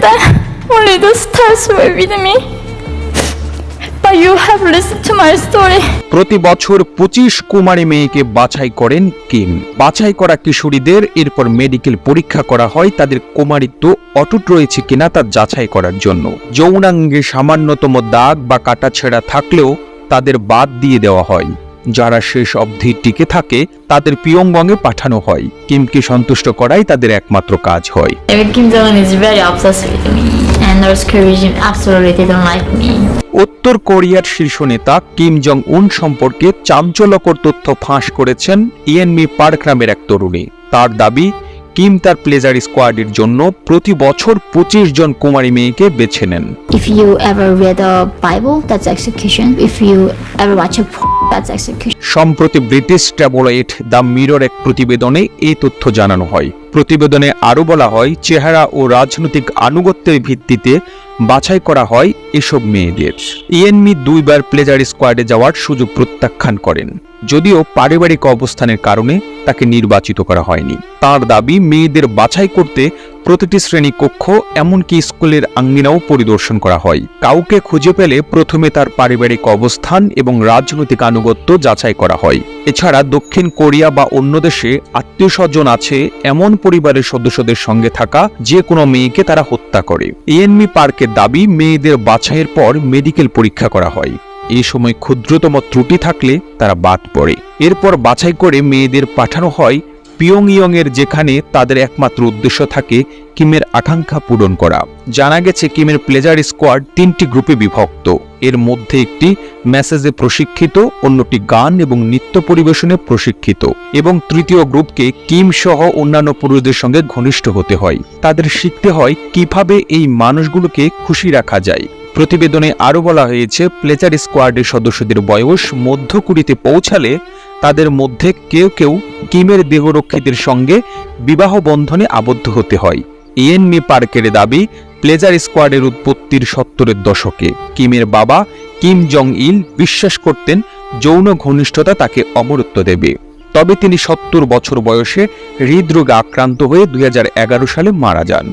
that only the stars were with me. But you have listened to my story. প্রতি বছর পঁচিশ কুমারী মেয়েকে বাছাই করেন কিম বাছাই করা কিশোরীদের এরপর মেডিকেল পরীক্ষা করা হয়, তাদের কুমারিত্ব অটুট রয়েছে কিনা তা যাচাই করার জন্য যৌনাঙ্গে সামান্যতম দাগ বা কাটাছেঁড়া থাকলেও তাদের বাদ দিয়ে দেওয়া হয় যারা শেষ অবধি টিকে থাকে তাদের পিয়ংবঙ্গে পাঠানো হয় কিমকে সন্তুষ্ট করাই তাদের একমাত্র কাজ হয়. উত্তর কোরিয়ার শীর্ষ নেতা কিম জং উন সম্পর্কে চাঞ্চল্যকর তথ্য ফাঁস করেছেন ইয়েনমি পার্ক নামের এক তরুণী তার দাবি কিম তার প্লেজার স্কোয়াডের জন্য প্রতি বছর পঁচিশ জন কুমারী মেয়েকে বেছে নেন you ever read the Bible, that's execution. If you ever watch a porn, সম্প্রতি ব্রিটিশ ট্যাবলয়েড দ্য মিরর এক প্রতিবেদনে এই তথ্য জানানো হয়। প্রতিবেদনে আরও বলা হয়, চেহারা ও রাজনৈতিক আনুগত্যের ভিত্তিতে বাছাই করা হয় এসব মেয়েদের। ইয়েনমি দুইবার প্লেজার স্কোয়াডে যাওয়ার সুযোগ প্রত্যাখ্যান করেন। যদিও পারিবারিক অবস্থানের কারণে তাকে নির্বাচিত করা হয়নি। তার দাবি, মেয়েদের বাছাই করতে প্রতিটি শ্রেণি কক্ষ, এমনকি স্কুলের আঙ্গিনাও পরিদর্শন করা হয়। কাউকে খুঁজে পেলে প্রথমে তার পারিবারিক অবস্থান এবং রাজনৈতিক আনুগত্য যাচাই করা হয়। এছাড়া দক্ষিণ কোরিয়া বা অন্য দেশে আত্মীয় স্বজন আছে, এমন পরিবারের সদস্যদের সঙ্গে থাকা যে কোনো মেয়েকে তারা হত্যা করে। ইএনমি পার্কের দাবি, মেয়েদের বাছাইয়ের পর মেডিকেল পরীক্ষা করা হয়। এই সময় ক্ষুদ্রতম ত্রুটি থাকলে তারা বাদ পড়ে। এরপর বাছাই করে মেয়েদের পাঠানো হয় পিয়ংইয়ং এর যেখানে তাদের একমাত্র উদ্দেশ্য থাকে কিমের আকাঙ্ক্ষা পূরণ করা। জানা গেছে, কিমের প্লেজার স্কোয়াড তিনটি গ্রুপে বিভক্ত। এর মধ্যে একটি মেসেজে প্রশিক্ষিত, অন্যটি গান এবং নৃত্য পরিবেশনে প্রশিক্ষিত। এবং তৃতীয় গ্রুপকে কিম সহ অন্যান্য পুরুষদের সঙ্গে ঘনিষ্ঠ হতে হয়। তাদের শিখতে হয় কীভাবে এই মানুষগুলোকে খুশি রাখা যায়। প্রতিবেদনে আরও বলা হয়েছে, প্লেজার স্কোয়াডের সদস্যদের বয়স মধ্য কুড়িতে পৌঁছালে তাদের মধ্যে কেউ কেউ কিমের দেহরক্ষীদের সঙ্গে বিবাহ বন্ধনে আবদ্ধ হতে হয়। ইয়েনমি পার্কের দাবি, প্লেজার স্কোয়াডের উৎপত্তির সত্তরের দশকে। কিমের বাবা কিম জং ইল বিশ্বাস করতেন যৌন ঘনিষ্ঠতা তাকে অমরত্ব দেবে। তবে তিনি সত্তর বছর বয়সে হৃদরোগে আক্রান্ত হয়ে দুই হাজার এগারো সালে মারা যান।